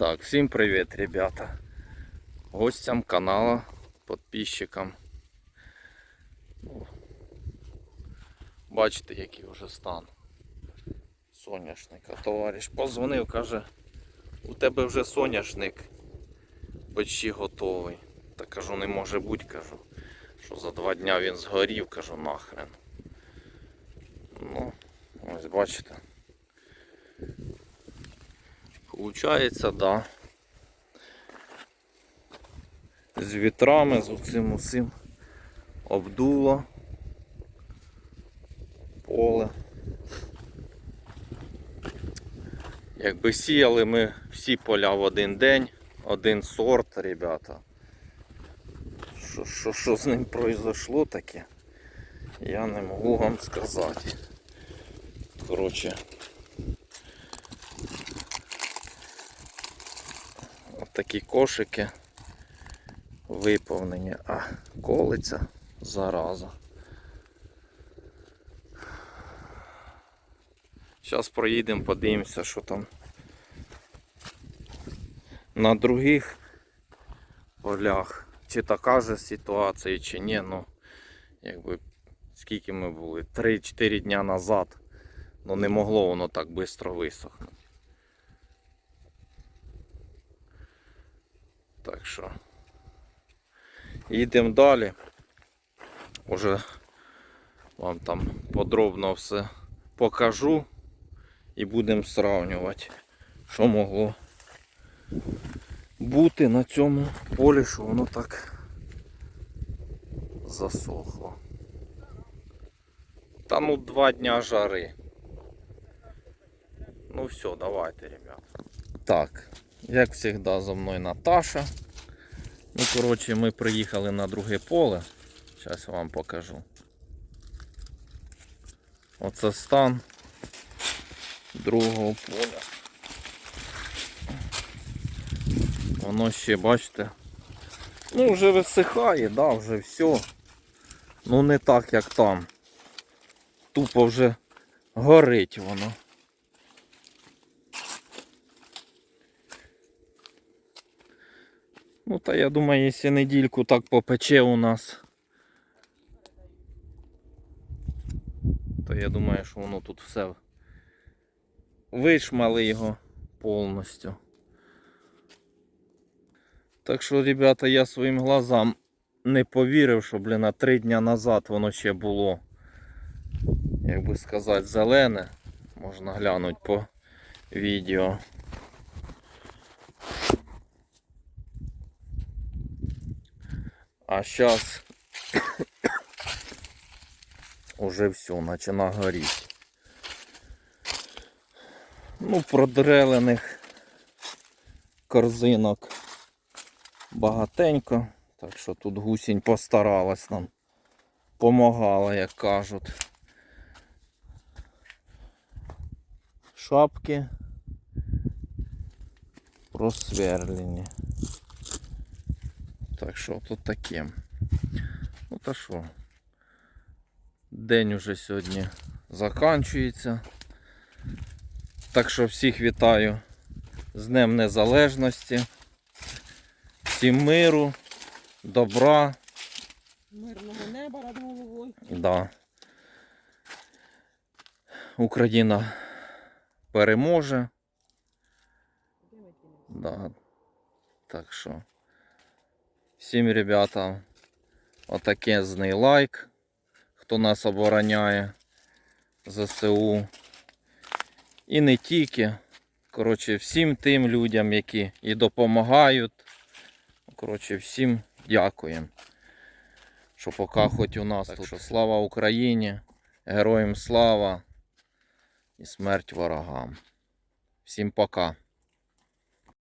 Так, всім привіт, ребята. Гостям канала, підписчикам. Бачите, який вже стан соняшника. Товариш позвонив, каже, у тебе вже соняшник почти готовий. Та кажу, не може бути, кажу, що за два дня він згорів, кажу, нахрен. Ну, ось бачите. Получається, да. З вітрами, з оцим усім обдуло поле. Якби сіяли ми всі поля в один день, один сорт, ребята. Що, що, що з ним произошло таке, я не можу вам сказати. Коротше, такі кошики виповнені, а колиться зараза. Зараз проїдемо, подивимося, що там на других полях. Чи така же ситуація, чи ні, ну якби скільки ми були? 3-4 дня назад. Ну не могло воно так швидко висохнути. Так що їдемо далі. Уже вам там подробно все покажу і будемо сравнювати, що могло бути на цьому полі, що воно так засохло. Та ну два дня жари. Ну все, давайте, ребят. Так, як завжди, за мною Наташа. Ну, коротше, ми приїхали на друге поле. Зараз вам покажу. Оце стан другого поля. Воно ще, бачите, ну вже висихає, да, вже все. Ну не так, як там. Тупо вже горить воно. Ну та я думаю, якщо недільку так попече у нас, то я думаю, що воно тут все вишмали його повністю. Так що, ребята, я своїм глазам не повірив, що, блін, на три дня назад воно ще було, як би сказати, зелене. Можна глянути по відео. А сейчас уже все, начина гореть. Ну, продрелених корзинок багатенько. Так що тут гусінь постаралась нам. Помагала, як кажуть. Шапки просверлені. Так що тут таке. Ну та що. День уже сьогодні заканчується. Так що всіх вітаю з Днем Незалежності. Всім миру, добра. Мирного неба над головою. Да. Україна переможе. Да. Так що. Всім ребята, отакезний лайк, хто нас обороняє ЗСУ. І не тільки. Коротше, всім тим людям, які і допомагають. Коротше, всім дякуємо. Що поки хоч у нас тут. Що слава Україні, героям слава і смерть ворогам. Всім пока.